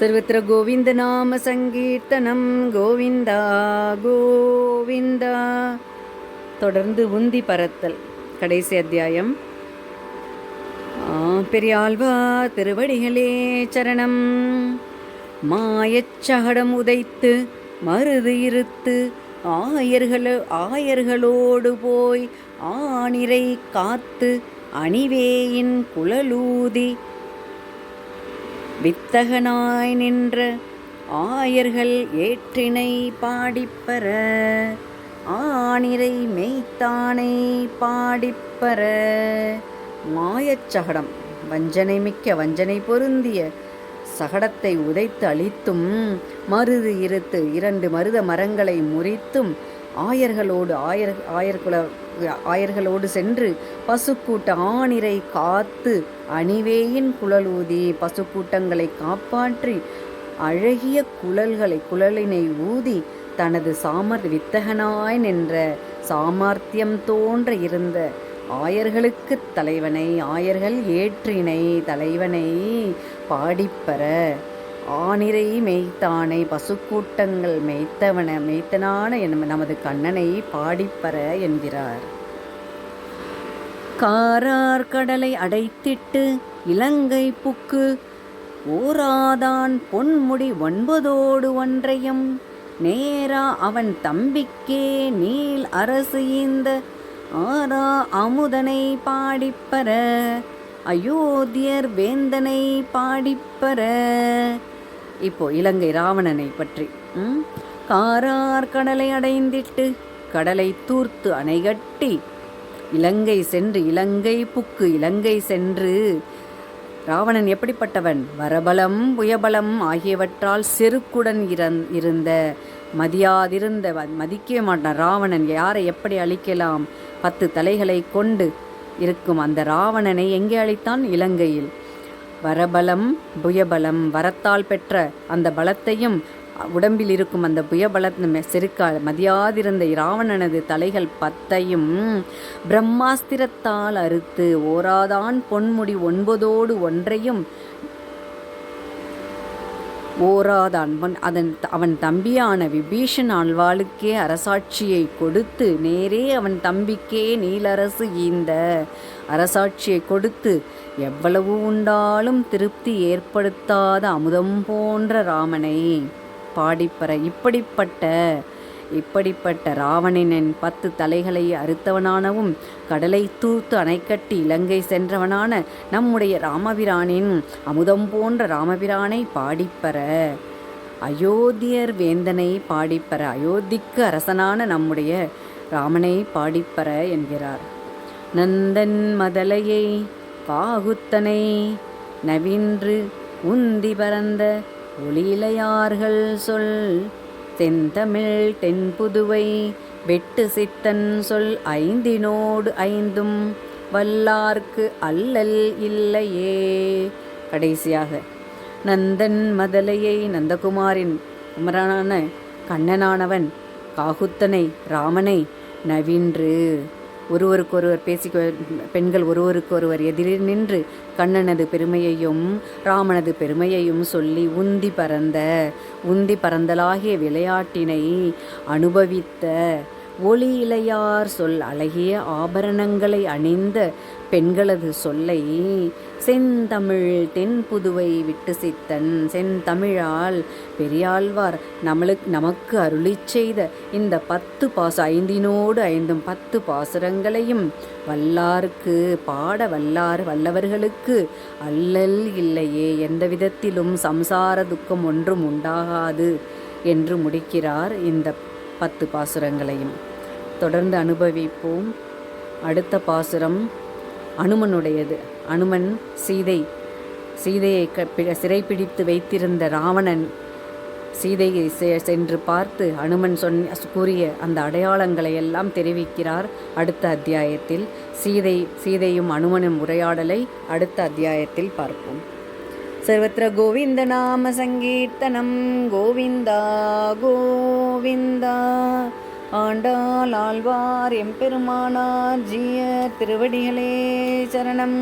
सर्वत्र கோவிந்தநாம கோவிந்தா கோவிந்தா தொடர்ந்து உந்தி பரத்தல் கடைசி அத்தியாயம் ஆ, பெரியாழ்வா திருவடிகளே சரணம் மாயச்சகடம் உதைத்து மருது இருத்து ஆயர்கள ஆயர்களோடு போய் ஆணிரை காத்து அணிவேயின் குழலூதி வித்தகனாய் நின்ற ஆயர்கள் ஏற்றினை பாடிப்பற ஆனிரை மெய்த்தானை பாடிப்பற மாயச்சகடம் வஞ்சனை மிக்க வஞ்சனை பொருந்திய சகடத்தை உதைத்து அழித்தும் மருது இருத்து இரண்டு மருத மரங்களை முறித்தும் ஆயர்களோடு ஆயர் ஆயர்குல ஆயர்களோடு சென்று பசுக்கூட்ட ஆணிரை காத்து அணிவேயின் குழலூதி பசுக்கூட்டங்களை காப்பாற்றி அழகிய குழல்களை குழலினை ஊதி தனது சாமர் வித்தகனாய் நின்ற சாமர்த்தியம் தோன்ற இருந்த ஆயர்களுக்கு தலைவனை ஆயர்கள் ஏற்றினை தலைவனை பாடிப்பெற ஆனிரை மெய்த்தானை பசுக்கூட்டங்கள் மெய்த்தவன மெய்த்தனான என் நமது கண்ணனை பாடிப்பற என்கிறார். காரார் கடலை அடைத்திட்டு இலங்கை புக்கு ஓராதான் பொன்முடி ஒன்பதோடு ஒன்றையும் நேரா அவன் தம்பிக்கே நீல் அரசு இந்த ஆரா அமுதனை பாடிப்பற அயோத்தியர் வேந்தனை பாடிப்பற இப்போ இலங்கை ராவணனை பற்றி. ம்? காரார் கடலை அடைந்திட்டு கடலை தூர்த்து அணைகட்டி இலங்கை சென்று இலங்கை புக்கு இலங்கை சென்று ராவணன் எப்படிப்பட்டவன்? வரபலம் புயபலம் ஆகியவற்றால் செருக்குடன் இறந் இருந்த மதியாதிருந்த வ- மதிக்கவே மாட்டான் ராவணன். யாரை எப்படி அழிக்கலாம்? பத்து தலைகளை கொண்டு இருக்கும் அந்த ராவணனை எங்கே அழித்தான்? இலங்கையில். வரபலம் புயபலம் வரத்தால் பெற்ற அந்த பலத்தையும் உடம்பில் இருக்கும் அந்த புயபலத் செருக்கா மதியாதிருந்த இராவணனது தலைகள் பத்தையும் பிரம்மாஸ்திரத்தால் அறுத்து ஓராதான் பொன்முடி ஒன்பதோடு ஒன்றையும் ஓராதான் அவன் அதன் அவன் தம்பியான விபீஷன் ஆழ்வாளுக்கே அரசாட்சியை கொடுத்து நேரே அவன் தம்பிக்கே நீலரசு ஈந்த அரசாட்சியை கொடுத்து எவ்வளவு உண்டாலும் திருப்தி ஏற்படுத்தாத அமுதம் போன்ற ராமனை பாடிப்பற இப்படிப்பட்ட இப்படிப்பட்ட ராவணனின் பத்து தலைகளை அறுத்தவனானவும் கடலை தூத்து அணைக்கட்டி இலங்கை சென்றவனான நம்முடைய ராமபிரானின் அமுதம் போன்ற ராமபிரானை பாடிப்பற அயோத்தியர் வேந்தனை பாடிப்பற அயோத்திக்கு அரசனான நம்முடைய ராமனை பாடிப்பற என்கிறார். நந்தன் மதலையை காகுத்தனை நவின்று உந்தி பரந்த ஒளியிலையார்கள் சொல் தென்தமிழ் தென்புதுவை வெட்டு சித்தன் சொல் ஐந்தினோடு ஐந்தும் வல்லார்க்கு அல்லல் இல்லையே. கடைசியாக நந்தன் மதலையை நந்தகுமாரின் குமரனான கண்ணனானவன் காகுத்தனை ராமனை நவின்று ஒருவருக்கொருவர் பேசி பெண்கள் ஒருவருக்கொருவர் எதிரில் நின்று கண்ணனது பெருமையையும் ராமனது பெருமையையும் சொல்லி உந்தி பறந்த உந்தி பறந்தலாகிய விளையாட்டினை அனுபவித்த ஒளி இலையார் சொல் அழகிய ஆபரணங்களை அணிந்த பெண்களது சொல்லை செந்தமிழ் தென்புதுவை விட்டு சித்தன் செந்தமிழால் பெரியாழ்வார் நம்மளுக்கு நமக்கு அருளிச் செய்த இந்த பத்து பாச ஐந்தினோடு ஐந்தும் பத்து பாசுரங்களையும் வல்லார்க்கு பாட வல்லார் வல்லவர்களுக்கு அல்லல் இல்லையே எந்த விதத்திலும் சம்சார துக்கம் ஒன்றும் உண்டாகாது என்று முடிக்கிறார் இந்த பத்து பாசுரங்களையும். தொடர்ந்து அனுபவிப்போம் அடுத்த பாசுரம் அனுமனுடையது அனுமன் சீதை சீதையை க- பி- சிறைப்பிடித்து வைத்திருந்த ராவணன் சீதையை செ- சென்று பார்த்து அனுமன் சொன்ன கூறிய அந்த அடையாளங்களை எல்லாம் தெரிவிக்கிறார் அடுத்த அத்தியாயத்தில் சீதை சீதையும் அனுமனும் உரையாடலை அடுத்த அத்தியாயத்தில் பார்ப்போம் सर्वत्र கோவிந்தநாமசங்கீர்த்தனம் கோவிந்தா கோவிந்தா ஆண்டாள் ஆழ்வார் எம்பெருமானார் ஜீய திருவடிகளே சரணம்.